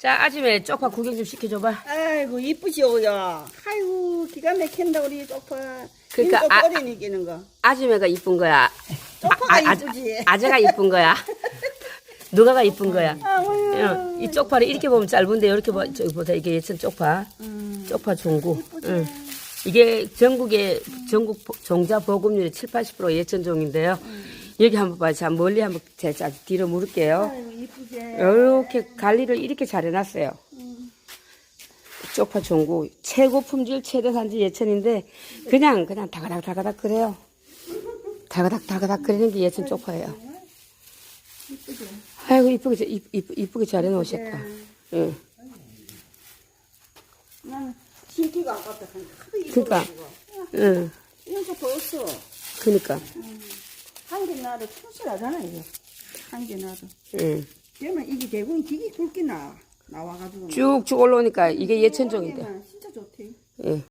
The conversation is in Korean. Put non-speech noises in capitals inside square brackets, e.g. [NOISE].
자, 아침에 쪽파 구경 좀 시켜줘봐. 아이고 이쁘지요 야. 아이고 기가 막힌다 우리 쪽파. 그러니까 아- 어린 이 기는 거. 아줌마가 이쁜 거야. 쪽파가 아, 이쁘지. 아재가 이쁜 거야. [LAUGHS] 누가가 이쁜 거야. 응, 이 쪽파를 이렇게 보면 짧은데 이렇게 보, 저기 보세요. 이게 예천 쪽파. 음. 쪽파 종구. 응. 이게 전국의 전국 보- 종자 보급률이 7, 80% 예천 종인데요. 여기 한번 봐요. 자, 멀리 한번 제가 뒤로 물을게요. 아이고 이쁘지. 이렇게 관리를 이렇게 잘 해놨어요. 쪽파 종구 최고 품질 최대 산지 예천인데 그냥 그냥 다가닥 다가닥 그래요. 다가닥 다가닥 그리는 게 예천 쪽파예요. 아이고 이쁘게 잘- 이- 이- 이쁘게 잘 해놓으셨다. 예. 나는 신기가 아깝다. 하도 그러니까. 응. 이런 거 벌써 그니까. 한개 나도 충실하잖아 이게. 한개 나도. 응. 그러면 이게 대부분 기기 굵게 나 나와가지고. 쭉쭉 올라오니까 이게 예천종인데. 진짜 좋대. 예.